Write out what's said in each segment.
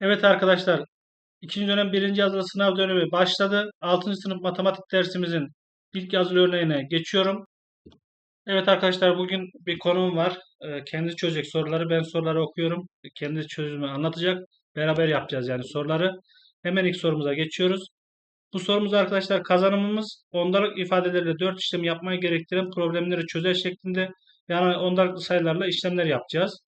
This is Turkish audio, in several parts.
Evet arkadaşlar, ikinci dönem birinci yazılı sınav dönemi başladı. 6. sınıf matematik dersimizin ilk yazılı örneğine geçiyorum. Evet arkadaşlar, bugün bir konum var. Ee, Kendisi çözecek soruları. Ben soruları okuyorum. Kendi çözümü anlatacak. Beraber yapacağız yani soruları. Hemen ilk sorumuza geçiyoruz. Bu sorumuz arkadaşlar kazanımımız ondalık ifadelerle 4 işlem yapmaya gerektiren problemleri çözer şeklinde yani ondalıklı sayılarla işlemler yapacağız.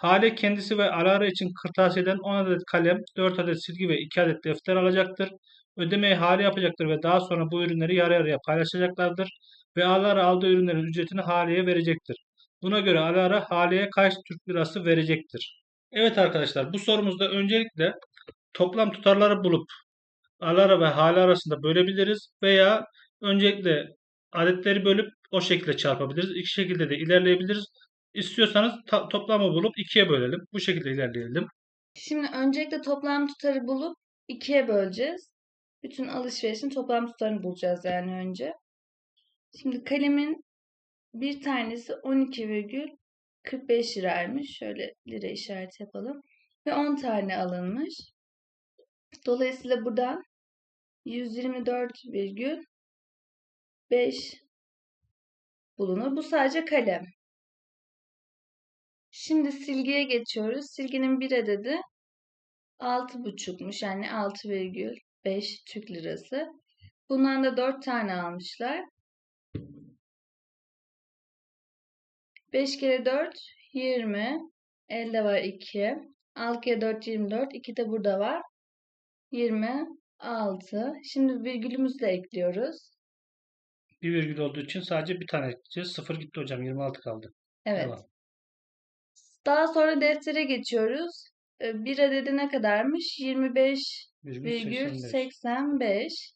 Hale kendisi ve Alara için kırtasiyeden 10 adet kalem, 4 adet silgi ve 2 adet defter alacaktır. Ödemeyi Hale yapacaktır ve daha sonra bu ürünleri yarı yarıya paylaşacaklardır. Ve Alara aldığı ürünlerin ücretini Hale'ye verecektir. Buna göre Alara Hale'ye kaç Türk lirası verecektir? Evet arkadaşlar bu sorumuzda öncelikle toplam tutarları bulup Alara ve Hale arasında bölebiliriz veya öncelikle adetleri bölüp o şekilde çarpabiliriz. İki şekilde de ilerleyebiliriz. İstiyorsanız toplamı bulup ikiye bölelim. Bu şekilde ilerleyelim. Şimdi öncelikle toplam tutarı bulup ikiye böleceğiz. Bütün alışverişin toplam tutarını bulacağız yani önce. Şimdi kalemin bir tanesi 12,45 liraymış. Şöyle lira işareti yapalım. Ve 10 tane alınmış. Dolayısıyla buradan 124,5 bulunur. Bu sadece kalem. Şimdi silgiye geçiyoruz. Silginin bir adedi 6,5'muş. Yani 6,5 Türk lirası. Bundan da 4 tane almışlar. 5 kere 4 20. Elde var 2. 6 kere 4 24. 2 de burada var. 26. Şimdi virgülümüzü de ekliyoruz. Bir virgül olduğu için sadece bir tane ekleyeceğiz. Sıfır gitti hocam. 26 kaldı. Evet. Devam. Daha sonra deftere geçiyoruz. Ee, Bir adedi ne kadarmış? 25 Virgül virgül 85. 85.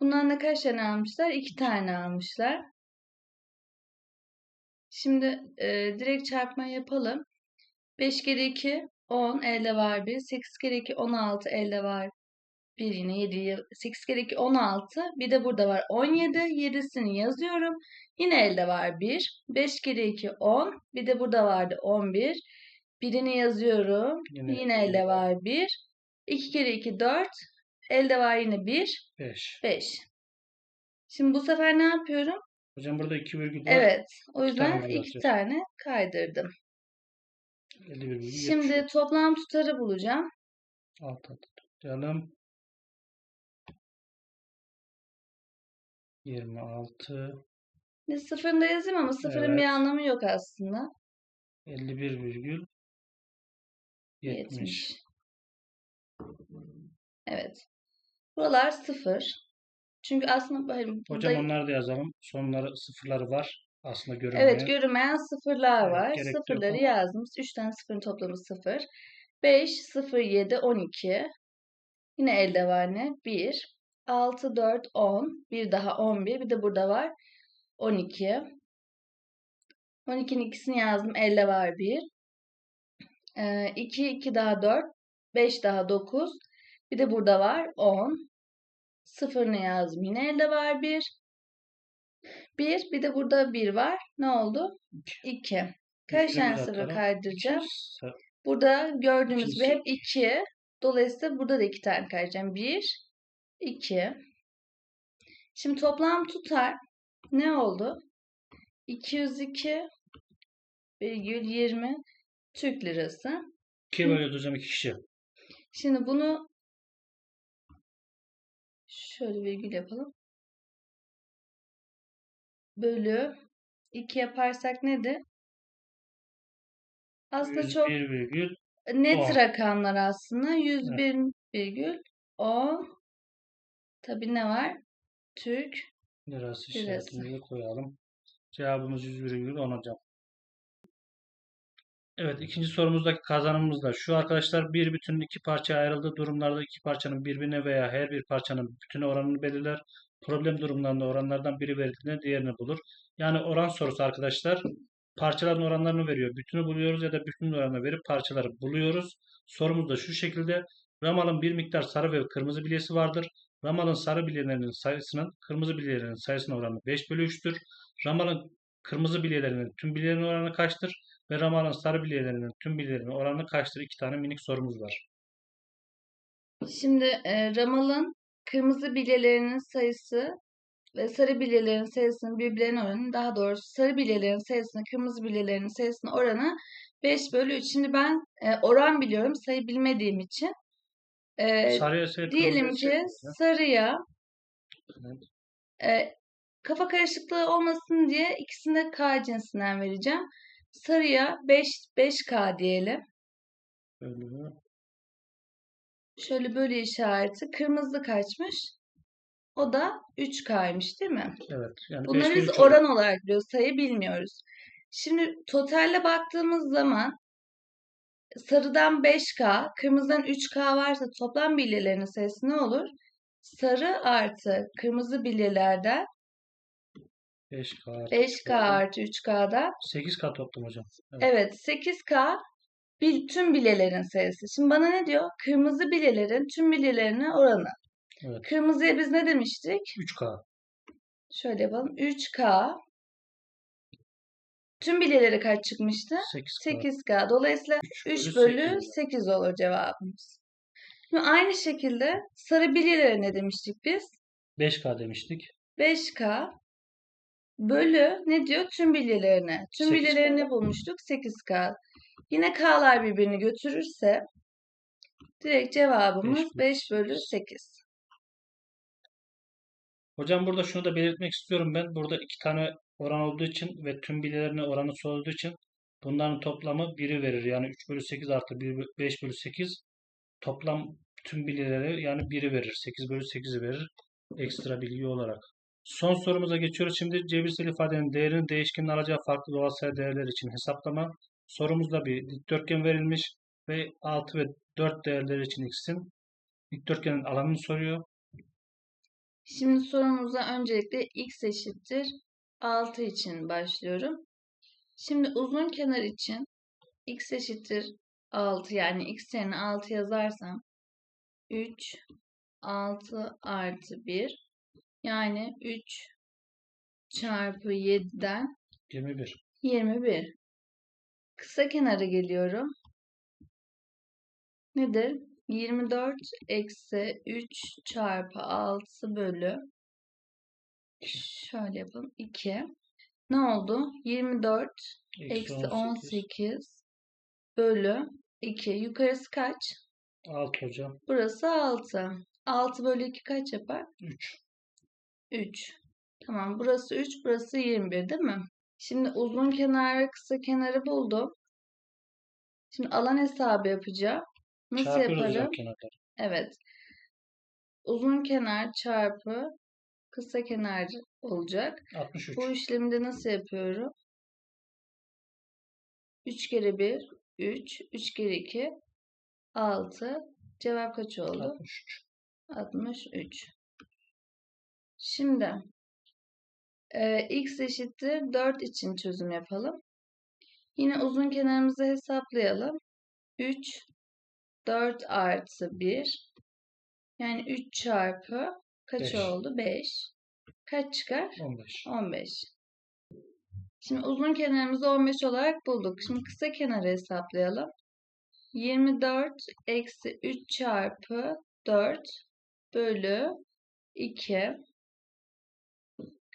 Bundan da kaç tane almışlar? İki tane almışlar. Şimdi e, direkt çarpma yapalım. 5 kere 2 10 elde var 1. 8 kere 2 16 elde var 1 yine 7. 8 kere 2 16. Bir de burada var 17. 7'sini yazıyorum. Yine elde var 1. 5 kere 2 10. Bir de burada vardı 11. Birini yazıyorum. Yine Yine elde var 1. 2 kere 2 4. Elde var yine 1. 5. 5. Şimdi bu sefer ne yapıyorum? Hocam burada 2 virgül var. Evet. O İki tane yüzden virgül iki atacağız. tane kaydırdım. 50 virgül Şimdi toplam tutarı bulacağım. Alt alt toplayalım. 26 Bir sıfırını da yazayım ama sıfırın bir Evet. anlamı yok aslında. 51 virgül 70. 70. Evet. Buralar sıfır. Çünkü aslında hani Hocam burada onları da yazalım. Sonları sıfırları var. Aslında görünmeyen. evet görünmeyen sıfırlar Evet, var. gerek yok Sıfırları ama. yazdım. 3 tane sıfırın toplamı sıfır. 5, 0, 7, 12. Yine elde var ne? 1, 6, 4, 10. Bir daha 11. Bir de burada var 12. 12'nin ikisini yazdım. Elde var 1. 2, 2 daha 4. 5 daha 9. Bir de burada var 10. Sıfırını yazdım. Yine elde var 1. 1. Bir de burada 1 var. Ne oldu? 2. Kaç tane sıfır kaydıracağım? Burada gördüğümüz gibi hep 2. Dolayısıyla burada da 2 tane kaydıracağım. 1, 2. Şimdi toplam tutar ne oldu? 202,20 Türk lirası. 2'ye bölüyoruz hocam 2 kişi. Şimdi bunu şöyle virgül yapalım. Bölü 2 yaparsak nedir? Aslında çok 101 virgül net on. rakamlar aslında. 101,10 Tabii ne var? Türk lirası Lirası. işaretini koyalım. Cevabımız 101 virgül 10 hocam. Evet ikinci sorumuzdaki kazanımımız da şu arkadaşlar bir bütünün iki parçaya ayrıldığı durumlarda iki parçanın birbirine veya her bir parçanın bütüne oranını belirler. Problem durumlarında oranlardan biri verildiğinde diğerini bulur. Yani oran sorusu arkadaşlar parçaların oranlarını veriyor. Bütünü buluyoruz ya da bütünün oranını verip parçaları buluyoruz. Sorumuz da şu şekilde. Ramal'ın bir miktar sarı ve kırmızı bilyesi vardır. Ramal'ın sarı bilyelerinin sayısının kırmızı bilyelerinin sayısına oranı 5 bölü 3'tür. Ramal'ın kırmızı bilyelerinin tüm bilyelerinin oranı kaçtır? ve Ramal'ın sarı bilyelerinin tüm bilyelerinin oranı kaçtır? İki tane minik sorumuz var. Şimdi e, Ramal'ın kırmızı bilyelerinin sayısı ve sarı bilyelerin sayısının birbirlerine oranı, daha doğrusu sarı bilyelerin sayısına kırmızı bilyelerin sayısının oranı 5 bölü 3. Şimdi ben e, oran biliyorum, sayı bilmediğim için. E, Sarıya diyelim ki sarıya Evet. e, kafa karışıklığı olmasın diye ikisini de K cinsinden vereceğim. Sarıya 5 5K diyelim. Bölü Şöyle böyle işareti. Kırmızı kaçmış? O da 3K'ymış değil mi? Evet. Yani Bunları 5 biz oran olarak biliyoruz. Sayı bilmiyoruz. Şimdi totalle baktığımız zaman sarıdan 5K, kırmızıdan 3K varsa toplam bilyelerin sayısı ne olur? Sarı artı kırmızı bilyelerden 5K. 5K artı 3K'dan 8K toplam hocam. Evet. evet 8K bil, tüm bilyelerin sayısı. Şimdi bana ne diyor? Kırmızı bilyelerin tüm bilyelerine oranı. Evet. Kırmızıya biz ne demiştik? 3K. Şöyle yapalım. 3K. Tüm bilyeleri kaç çıkmıştı? 8K. 8K. Dolayısıyla 3 bölü 8 olur cevabımız. Şimdi aynı şekilde sarı bilyelere ne demiştik biz? 5K demiştik. 5K bölü ne diyor? Tüm bilyelerine. Tüm 8K. bilyelerini bulmuştuk. 8K. Yine K'lar birbirini götürürse direkt cevabımız Beş 5 bölü 8. Hocam burada şunu da belirtmek istiyorum ben. Burada iki tane oran olduğu için ve tüm bilyelerine oranı olduğu için bunların toplamı 1'i verir. Yani 3 bölü 8 artı 1, bö- 5 bölü 8 toplam tüm bilyeleri yani 1'i verir. 8 bölü 8'i verir. Ekstra bilgi olarak. Son sorumuza geçiyoruz. Şimdi cebirsel ifadenin değerini değişkenin alacağı farklı doğal sayı değerler için hesaplama. Sorumuzda bir dikdörtgen verilmiş ve 6 ve 4 değerleri için x'in dikdörtgenin alanını soruyor. Şimdi sorumuza öncelikle x eşittir 6 için başlıyorum. Şimdi uzun kenar için x eşittir 6 yani x yerine 6 yazarsam 3 6 artı 1 yani 3 çarpı 7'den 21. 21. Kısa kenara geliyorum. Nedir? 24 eksi 3 çarpı 6 bölü şöyle yapalım 2. Ne oldu? 24 eksi 18 bölü 2. Yukarısı kaç? 6 hocam. Burası 6. 6 bölü 2 kaç yapar? 3. 3. Tamam burası 3 burası 21 değil mi? Şimdi uzun kenar ve kısa kenarı buldum. Şimdi alan hesabı yapacağım. Nasıl Çarpıyoruz yaparım? kenarları. Evet. Uzun kenar çarpı kısa kenar olacak. 63. Bu işlemi de nasıl yapıyorum? 3 kere 1 3, 3 kere 2 6. Cevap kaç oldu? 63. 63. Şimdi e, x eşittir 4 için çözüm yapalım. Yine uzun kenarımızı hesaplayalım. 3 4 artı 1 yani 3 çarpı kaç Beş. oldu? 5. Kaç çıkar? 15. 15. Şimdi uzun kenarımızı 15 olarak bulduk. Şimdi kısa kenarı hesaplayalım. 24 eksi 3 çarpı 4 bölü 2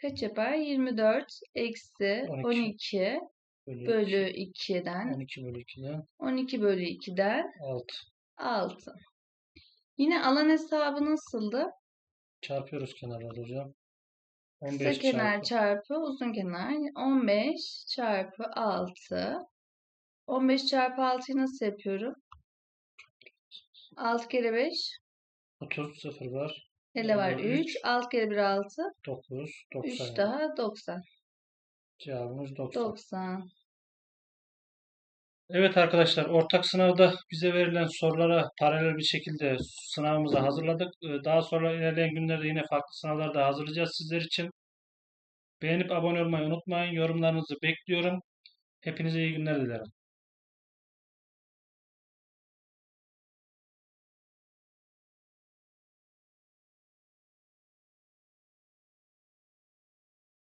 kaç yapar? 24 eksi 12. 12 Bölü, bölü 2'den 12 bölü 2'den 12 bölü 2'den 6. 6. Yine alan hesabı nasıldı? Çarpıyoruz kenarları hocam. Kısa 15 kenar çarpı çarpı uzun kenar 15 çarpı 6. 15 çarpı 6'yı nasıl yapıyorum? 6 kere 5 30 0 var. ele var Yani 3. üç. 6 kere 1 6. 9 90. 3 yani. daha 90. Cevabımız 90. 90. Evet arkadaşlar ortak sınavda bize verilen sorulara paralel bir şekilde sınavımızı hazırladık. Ee, Daha sonra ilerleyen günlerde yine farklı sınavlar da hazırlayacağız sizler için. Beğenip abone olmayı unutmayın. Yorumlarınızı bekliyorum. Hepinize iyi günler dilerim.